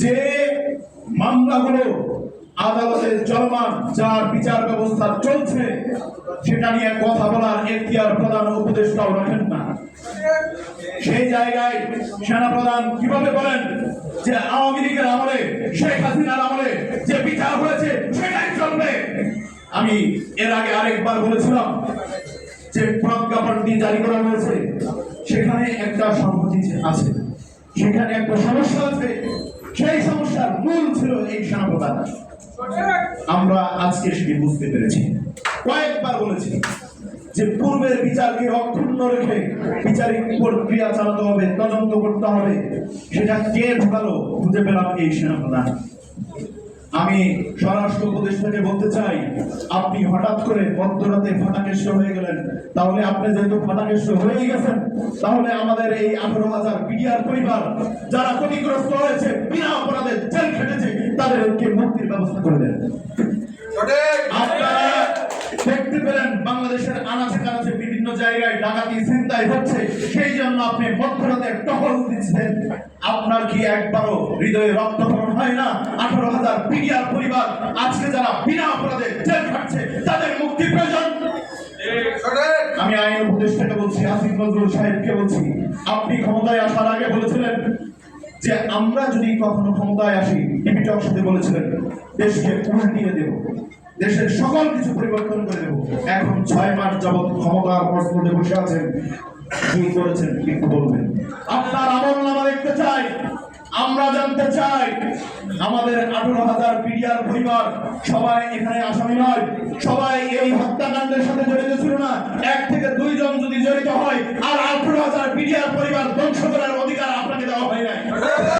যে মামলাগুলো আদালতে চলমান, যার বিচার ব্যবস্থা চলছে, সেটা নিয়ে কথা বলার এখতিয়ার প্রধান উপদেষ্টাও রাখেন না। সেই জায়গায় সেনা প্রধান কীভাবে বলেন যে আওয়ামী লীগের আমলে, শেখ হাসিনার আমলে যে বিচার হয়েছে, সেটাই চলবে? আমি এর আগে আরেকবার বলেছিলাম যে প্রজ্ঞাপনটি জারি করা হয়েছে। সেখানে একটা সংহতি আছে। সেখানে একটা সমস্যা আছে। সেই সমস্যার মূল ছিল এই সাম্প্রদায় আমরা আজকে সেটি বুঝতে পেরেছি। কয়েকবার বলেছি যে পূর্বের বিচারকে অক্ষুণ্ণ রেখে বিচারিক প্রক্রিয়া চালাতে হবে, তদন্ত করতে হবে। সেটা কে ঢুকালো, খুঁজে পেলাম এই সেনাপ্রধান। আমি স্বরাষ্ট্র উপদেষ্টাকে বলতে চাই, আপনি হঠাৎ করে মধ্যরাতে ফাটাকেশ্ব হয়ে গেলেন। তাহলে আপনি যেহেতু ফাটাকেশ্ব হয়ে গেছেন, তাহলে আমাদের এই আঠারো হাজার বিডিআর পরিবার, যারা ক্ষতিগ্রস্ত হয়েছে, বিনা অপরাধে জেল খেটেছে, তাদেরকে মুক্তির ব্যবস্থা করে দেন। জায়গায় ডাকাতি চিন্তায় হচ্ছে সেই জন্য আপনি মধ্যরাতে টহল দিচ্ছেন। আপনার কি একবারও হৃদয়ে রক্তকরণ হয় না? আঠারো হাজার পিডিআর পরিবার আজকে যারা বিনা অপরাধে জেল খাটছে তাদের মুক্তি প্রয়োজন। আমি আইন উপদেষ্টাকে বলছি আসিফ নজরুল সাহেবকে বলছি। আপনি ক্ষমতায় আসার আগে বলেছিলেন যে আমরা যদি কখনো ক্ষমতায় আসি টক সাথে বলেছিলেন, দেশকে উল্টিয়ে দেব, দেশের সকল কিছু পরিবর্তন করে দেব। এখন ছয় মাস যাবৎ ক্ষমতার মসনদে বসে আছেন, কি করেছেন একটু বলবেন? আপনার আমল নামা দেখতে চাই, আমরা জানতে চাই, আমাদের আঠারো হাজার পিডিআর পরিবার সবাই এখানে আসামি নয়, সবাই এই হত্যাকাণ্ডের সাথে জড়িত